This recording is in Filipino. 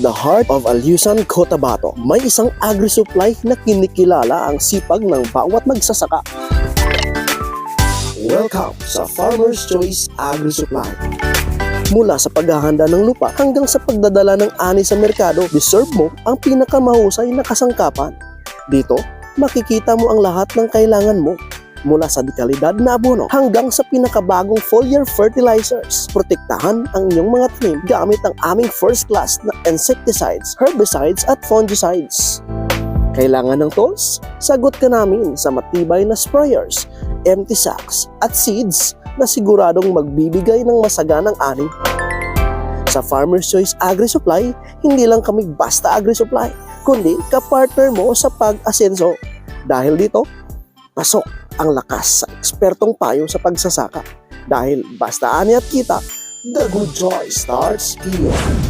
the heart of Alusan, Cotabato, may isang agri-supply na kinikilala ang sipag ng bawat magsasaka. Welcome sa Farmer's Choice Agri-Supply. Mula sa paghahanda ng lupa hanggang sa pagdadala ng ani sa merkado, deserve mo ang pinakamahusay na kasangkapan. Dito, makikita mo ang lahat ng kailangan mo mula sa dekalidad na abono hanggang sa pinakabagong foliar fertilizers. Protektahan ang inyong mga tanim gamit ang aming first class na insecticides, herbicides at fungicides. Kailangan ng tools? Sagot ka namin sa matibay na sprayers, empty sacks at seeds na siguradong magbibigay ng masaganang ani. Sa Farmer's Choice Agri-Supply, hindi lang kami basta agri-supply, kundi kapartner mo sa pag-asenso. Dahil dito, pasok ang lakas sa ekspertong payo sa pagsasaka. Dahil basta ani at kita, the good choice starts here.